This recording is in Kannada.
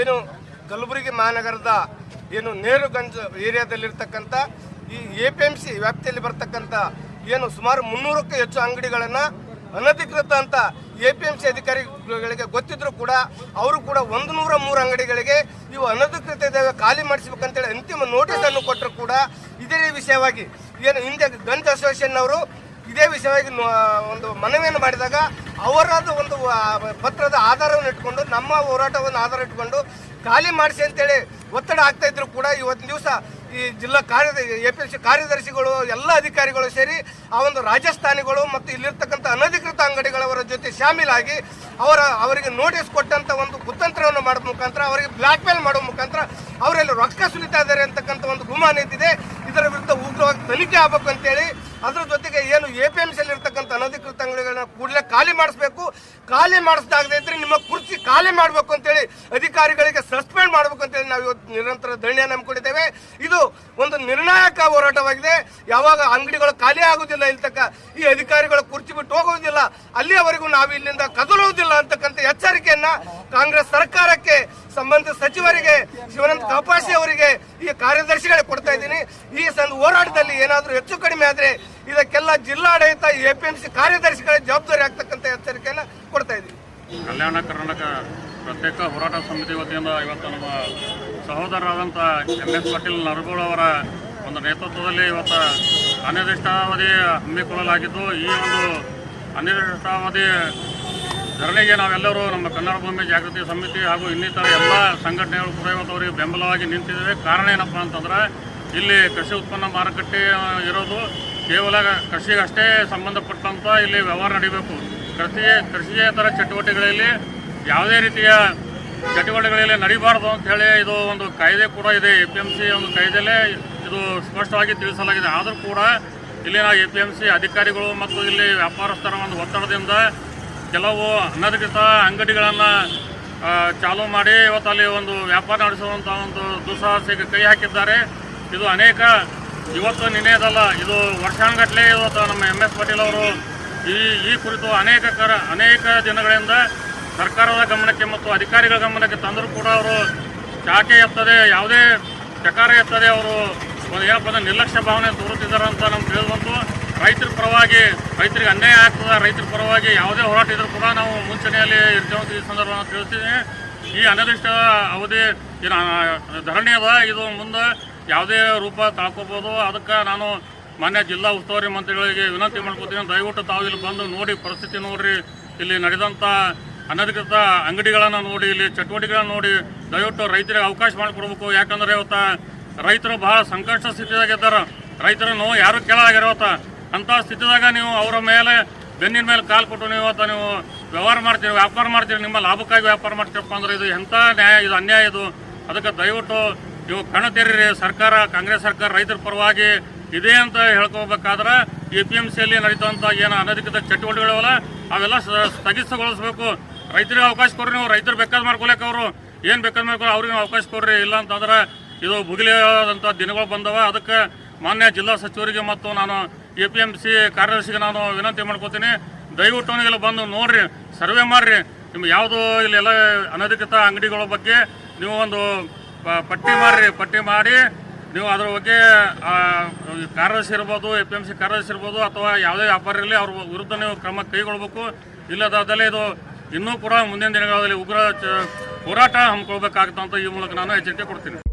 ಏನು ಕಲಬುರಗಿ ಮಹಾನಗರದ ಏನು ನೇರುಗಂಜ್ ಏರಿಯಾದಲ್ಲಿರ್ತಕ್ಕಂಥ ಈ ಎ ಪಿ ಎಂ ಸಿ ವ್ಯಾಪ್ತಿಯಲ್ಲಿ ಬರ್ತಕ್ಕಂಥ ಏನು ಸುಮಾರು ಮುನ್ನೂರಕ್ಕೂ ಹೆಚ್ಚು ಅಂಗಡಿಗಳನ್ನು ಅನಧಿಕೃತ ಅಂತ ಎ ಪಿ ಎಂ ಸಿ ಅಧಿಕಾರಿಗಳಿಗೆ ಗೊತ್ತಿದ್ರು ಕೂಡ ಅವರು ಕೂಡ ಒಂದು ನೂರ ಮೂರು ಅಂಗಡಿಗಳಿಗೆ ಇವು ಅನಧಿಕೃತ ಇದ್ದಾವೆ ಖಾಲಿ ಮಾಡಿಸ್ಬೇಕಂತೇಳಿ ಅಂತಿಮ ನೋಟಿಸ್ ಅನ್ನು ಕೊಟ್ಟರು ಕೂಡ ಇದೇ ವಿಷಯವಾಗಿ ಏನು ಹಿಂದೆ ಗಂಜ್ ಅಸೋಸಿಯೇಷನ್ ಅವರು ಇದೇ ವಿಷಯವಾಗಿ ಒಂದು ಮನವಿಯನ್ನು ಮಾಡಿದಾಗ ಅವರದ್ದು ಒಂದು ಪತ್ರದ ಆಧಾರವನ್ನು ಇಟ್ಕೊಂಡು, ನಮ್ಮ ಹೋರಾಟವನ್ನು ಆಧಾರ ಇಟ್ಕೊಂಡು ಖಾಲಿ ಮಾಡಿಸಿ ಅಂತೇಳಿ ಒತ್ತಡ ಆಗ್ತಾ ಇದ್ರು ಕೂಡ ಇವತ್ತಿನ ದಿವಸ ಈ ಜಿಲ್ಲಾ ಕಾರ್ಯ ಎ ಪಿ ಎಲ್ ಸಿ ಕಾರ್ಯದರ್ಶಿಗಳು, ಎಲ್ಲ ಅಧಿಕಾರಿಗಳು ಸೇರಿ ಆ ಒಂದು ರಾಜಸ್ಥಾನಿಗಳು ಮತ್ತು ಇಲ್ಲಿರ್ತಕ್ಕಂಥ ಅನಧಿಕೃತ ಅಂಗಡಿಗಳವರ ಜೊತೆ ಶಾಮೀಲಾಗಿ ಅವರ, ಅವರಿಗೆ ನೋಟಿಸ್ ಕೊಟ್ಟಂಥ ಒಂದು ಕುತಂತ್ರವನ್ನು ಮಾಡೋ ಮುಖಾಂತರ, ಅವರಿಗೆ ಬ್ಲ್ಯಾಕ್ ಮೇಲ್ ಮಾಡೋ ಮುಖಾಂತರ ಅವರೆಲ್ಲ ರೊಕ್ಕ ಸುಲಿತಾ ಇದ್ದಾರೆ ಅಂತಕ್ಕಂಥ ಒಂದು ಗುಮಾನ ಇದ್ದಿದೆ ಇದರ ವಿರುದ್ಧ ಉಗ್ರವಾಗಿ ತನಿಖೆ ಆಗ್ಬೇಕು ಅಂತೇಳಿ ಅದ್ರ ಜೊತೆಗೆ ಏನು ಎ ಪಿ ಎಂ ಸಿಯಲ್ಲಿ ಇರ್ತಕ್ಕಂಥ ಅನಧಿಕೃತ ಅಂಗಡಿಗಳನ್ನ ಕೂಡಲೇ ಖಾಲಿ ಮಾಡಿಸ್ಬೇಕು. ಖಾಲಿ ಮಾಡಿಸ್ದಾಗದೇ ಇದ್ರೆ ನಿಮ್ಮ ಕುರ್ಚಿ ಖಾಲಿ ಮಾಡಬೇಕು ಅಂತೇಳಿ ಅಧಿಕಾರಿಗಳಿಗೆ ಸಸ್ಪೆಂಡ್ ಮಾಡಬೇಕು ಅಂತೇಳಿ ನಾವು ಇವತ್ತು ನಿರಂತರ ಧರಣಿಯನ್ನು ಹಮ್ಮಿಕೊಂಡಿದ್ದೇವೆ ಇದು ಒಂದು ನಿರ್ಣಾಯಕ ಹೋರಾಟವಾಗಿದೆ. ಯಾವಾಗ ಅಂಗಡಿಗಳು ಖಾಲಿ ಆಗುದಿಲ್ಲ ಇಲ್ತಕ್ಕ ಈ ಅಧಿಕಾರಿಗಳು ಕುರ್ಚಿ ಬಿಟ್ಟು ಹೋಗುವುದಿಲ್ಲ, ಅಲ್ಲಿಯವರೆಗೂ ನಾವು ಇಲ್ಲಿಂದ ಕದಲುವುದಿಲ್ಲ ಅಂತಕ್ಕಂಥ ಎಚ್ಚರಿಕೆಯನ್ನ ಕಾಂಗ್ರೆಸ್ ಸರ್ಕಾರಕ್ಕೆ ಸಂಬಂಧಿತ ಸಚಿವರಿಗೆ ಶಿವನಂದ ಕಾಪಾಸಿ ಅವರಿಗೆ ಈ ಕಾರ್ಯದರ್ಶಿಗಳಿಗೆ ಕೊಡ್ತಾ ಇದ್ದೀನಿ. ಈ ಸಂದ ಹೋರಾಟದಲ್ಲಿ ಏನಾದರೂ ಹೆಚ್ಚು ಕಡಿಮೆ ಆದ್ರೆ ಇದಕ್ಕೆಲ್ಲ ಜಿಲ್ಲಾಡಳಿತ ಎ ಪಿ ಎಂ ಸಿ ಕಾರ್ಯದರ್ಶಿಗಳ ಜವಾಬ್ದಾರಿ ಆಗ್ತಕ್ಕಂಥ ಎಚ್ಚರಿಕೆಯನ್ನು ಕೊಡ್ತಾ ಇದ್ದೀನಿ. ಕಲ್ಯಾಣ ಕರ್ನಾಟಕ ಪ್ರತ್ಯೇಕ ಹೋರಾಟ ಸಮಿತಿ ವತಿಯಿಂದ ಇವತ್ತು ನಮ್ಮ ಸಹೋದರರಾದಂಥ ಎಂ ಎಸ್ ಪಾಟೀಲ್ ನರಗೋಳ ಅವರ ಒಂದು ನೇತೃತ್ವದಲ್ಲಿ ಇವತ್ತು ಅನಿರ್ದಿಷ್ಟಾವಧಿ ಹಮ್ಮಿಕೊಳ್ಳಲಾಗಿದ್ದು, ಈ ಒಂದು ಅನಿರ್ದಿಷ್ಟಾವಧಿ ಧರಣಿಗೆ ನಾವೆಲ್ಲರೂ ನಮ್ಮ ಕನ್ನಡ ಭೂಮಿ, ಜಾಗೃತಿ ಸಮಿತಿ ಹಾಗೂ ಇನ್ನಿತರ ಎಲ್ಲ ಸಂಘಟನೆಗಳು ಕೂಡ ಇವತ್ತು ಅವರಿಗೆ ಬೆಂಬಲವಾಗಿ ನಿಂತಿದ್ದೇವೆ. ಕಾರಣ ಏನಪ್ಪ ಅಂತಂದ್ರೆ, ಇಲ್ಲಿ ಕೃಷಿ ಉತ್ಪನ್ನ ಮಾರುಕಟ್ಟೆ ಇರೋದು ಕೇವಲ ಕೃಷಿಗಷ್ಟೇ ಸಂಬಂಧಪಟ್ಟಂಥ ಇಲ್ಲಿ ವ್ಯವಹಾರ ನಡೀಬೇಕು. ಕೃಷಿ ಕೃಷಿಯೇತರ ಚಟುವಟಿಕೆಗಳಲ್ಲಿ ಯಾವುದೇ ರೀತಿಯ ಚಟುವಟಿಕೆಗಳಲ್ಲಿ ನಡೀಬಾರ್ದು ಹೇಳಿ ಇದು ಒಂದು ಕಾಯ್ದೆ ಕೂಡ ಇದೆ. ಎ ಪಿ ಎಂ ಸಿ ಒಂದು ಕಾಯ್ದೆಲೆ ಇದು ಸ್ಪಷ್ಟವಾಗಿ ತಿಳಿಸಲಾಗಿದೆ. ಆದರೂ ಕೂಡ ಇಲ್ಲಿನ ಎ ಪಿ ಎಂ ಸಿ ಅಧಿಕಾರಿಗಳು ಮತ್ತು ಇಲ್ಲಿ ವ್ಯಾಪಾರಸ್ಥರ ಒಂದು ಒತ್ತಡದಿಂದ ಕೆಲವು ಅನಧಿಕೃತ ಅಂಗಡಿಗಳನ್ನು ಚಾಲೂ ಮಾಡಿ ಇವತ್ತಲ್ಲಿ ಒಂದು ವ್ಯಾಪಾರ ನಡೆಸುವಂಥ ಒಂದು ದುಸ್ಸಾಹಸಿಗೆ ಕೈ ಹಾಕಿದ್ದಾರೆ. ಇದು ಅನೇಕ, ಇವತ್ತು ನಿನ್ನೆದಲ್ಲ, ಇದು ವರ್ಷಾನುಗಟ್ಟಲೆ ಇವತ್ತು ನಮ್ಮ ಎಂ ಎಸ್ ಪಾಟೀಲ್ ಅವರು ಈ ಈ ಕುರಿತು ಅನೇಕ ಕರ, ಅನೇಕ ದಿನಗಳಿಂದ ಸರ್ಕಾರದ ಗಮನಕ್ಕೆ ಮತ್ತು ಅಧಿಕಾರಿಗಳ ಗಮನಕ್ಕೆ ತಂದರೂ ಕೂಡ ಅವರು ಚಾಕೆ ಎತ್ತದೆ, ಯಾವುದೇ ಚಕಾರ ಎತ್ತದೆ ಅವರು ಒಂದು ಏನಪ್ಪ ನಿರ್ಲಕ್ಷ್ಯ ಭಾವನೆ ತೋರುತ್ತಿದ್ದಾರೆ ಅಂತ ನಮ್ಗೆ ತಿಳಿದು ಬಂತು. ರೈತರ ಪರವಾಗಿ ರೈತರಿಗೆ ಅನ್ಯಾಯ ಆಗ್ತದೆ, ರೈತರ ಪರವಾಗಿ ಯಾವುದೇ ಹೋರಾಟ ಇದ್ರೂ ಕೂಡ ನಾವು ಮುಂಚೂಣಿಯಲ್ಲಿ ಇರ್ತೇವೆ ಈ ಸಂದರ್ಭವನ್ನು ತಿಳಿಸ್ತೀನಿ. ಈ ಅನಿರ್ದಿಷ್ಟ ಅವಧಿ ಧರಣಿ ಅದ ಇದು ಮುಂದೆ ಯಾವುದೇ ರೂಪ ತಾಳ್ಕೋಬೋದು. ಅದಕ್ಕೆ ನಾನು ಮಾನ್ಯ ಜಿಲ್ಲಾ ಉಸ್ತುವಾರಿ ಮಂತ್ರಿಗಳಿಗೆ ವಿನಂತಿ ಮಾಡ್ಕೋತೀನಿ. ದಯವಿಟ್ಟು ತಾವು ಇಲ್ಲಿ ಬಂದು ನೋಡಿ ಪರಿಸ್ಥಿತಿ ನೋಡಿರಿ. ಇಲ್ಲಿ ನಡೆದಂಥ ಅನಧಿಕೃತ ಅಂಗಡಿಗಳನ್ನು ನೋಡಿ, ಇಲ್ಲಿ ಚಟುವಟಿಕೆಗಳನ್ನು ನೋಡಿ, ದಯವಿಟ್ಟು ರೈತರಿಗೆ ಅವಕಾಶ ಮಾಡಿಕೊಡ್ಬೇಕು. ಯಾಕಂದರೆ ಇವತ್ತು ರೈತರು ಬಹಳ ಸಂಕಷ್ಟ ಸ್ಥಿತಿಯಾಗಿದ್ದಾರೆ. ರೈತರ ನೋವು ಯಾರು ಕೇಳಾಗಿರೋತ ಅಂತ ಸ್ಥಿತಿದಾಗ ನೀವು ಅವರ ಮೇಲೆ ಬೆನ್ನಿನ ಮೇಲೆ ಕಾಲು ಕೊಟ್ಟು ನೀವು ಅಥವಾ ನೀವು ವ್ಯವಹಾರ ಮಾಡ್ತೀರಿ, ವ್ಯಾಪಾರ ಮಾಡ್ತೀರಿ, ನಿಮ್ಮ ಲಾಭಕ್ಕಾಗಿ ವ್ಯಾಪಾರ ಮಾಡ್ತೀರಪ್ಪ ಅಂದ್ರೆ ಇದು ಎಂಥ ನ್ಯಾಯ, ಇದು ಅನ್ಯಾಯ ಇದು? ಅದಕ್ಕೆ ದಯವಿಟ್ಟು ನೀವು ಕಣ್ಣು ತೆರೀರಿ ಸರ್ಕಾರ, ಕಾಂಗ್ರೆಸ್ ಸರ್ಕಾರ, ರೈತರ ಪರವಾಗಿ ಇದೆ ಅಂತ ಹೇಳ್ಕೋಬೇಕಾದ್ರೆ ಎ ಪಿ ಎಂ ಸಿಯಲ್ಲಿ ನಡೀತಂಥ ಏನು ಅನಧಿಕೃತ ಚಟುವಟಿಕೆಗಳವಲ್ಲ ಅವೆಲ್ಲ ಸ್ಥಗಿತಗೊಳಿಸ್ಬೇಕು. ರೈತರಿಗೆ ಅವಕಾಶ ಕೊಡ್ರಿ, ನೀವು ರೈತರು ಬೇಕಾದ್ ಮಾಡ್ಕೊಳಕ್ಕೆ ಅವರು. ಏನು ಬೇಕಾದ್ ಮಾಡ್ಕೊಳ್ಳಿ ಅವ್ರಿಗೆ ಅವಕಾಶ ಕೊಡ್ರಿ. ಇಲ್ಲ ಅಂತಂದ್ರೆ ಇದು ಭುಗಿಲಿಯಾದಂಥ ದಿನಗಳು ಬಂದವ. ಅದಕ್ಕೆ ಮಾನ್ಯ ಜಿಲ್ಲಾ ಸಚಿವರಿಗೆ ಮತ್ತು ನಾನು ಎ ಪಿ ಎಂ ಸಿ ಕಾರ್ಯದರ್ಶಿಗೆ ನಾನು ವಿನಂತಿ ಮಾಡ್ಕೋತೀನಿ. ದಯವಿಟ್ಟು ಅವನಿಗೆಲ್ಲ ಬಂದು ನೋಡ್ರಿ, ಸರ್ವೆ ಮಾಡ್ರಿ. ನಿಮ್ಗೆ ಯಾವುದು ಇಲ್ಲೆಲ್ಲ ಅನಧಿಕೃತ ಅಂಗಡಿಗಳ ಬಗ್ಗೆ ನೀವು ಒಂದು ಪಟ್ಟಿ ಮಾಡಿರಿ, ಪಟ್ಟಿ ಮಾಡಿ. ನೀವು ಅದ್ರ ಬಗ್ಗೆ ಕಾರ್ಯದರ್ಶಿ ಇರ್ಬೋದು, ಎ ಪಿ ಎಂ ಸಿ ಕಾರ್ಯದರ್ಶಿ ಇರ್ಬೋದು, ಅಥವಾ ಯಾವುದೇ ವ್ಯಾಪಾರ ಇರಲಿ, ಅವ್ರ ವಿರುದ್ಧ ನೀವು ಕ್ರಮ ಕೈಗೊಳ್ಬೇಕು. ಇಲ್ಲದಾದಲ್ಲಿ ಇದು ಇನ್ನೂ ಕೂಡ ಮುಂದಿನ ದಿನಗಳಲ್ಲಿ ಉಗ್ರ ಹೋರಾಟ ಹಮ್ಮಿಕೊಳ್ಬೇಕಾಗುತ್ತಂತ ಈ ಮೂಲಕ ನಾನು ಎಚ್ಚರಿಕೆ ಕೊಡ್ತೀನಿ.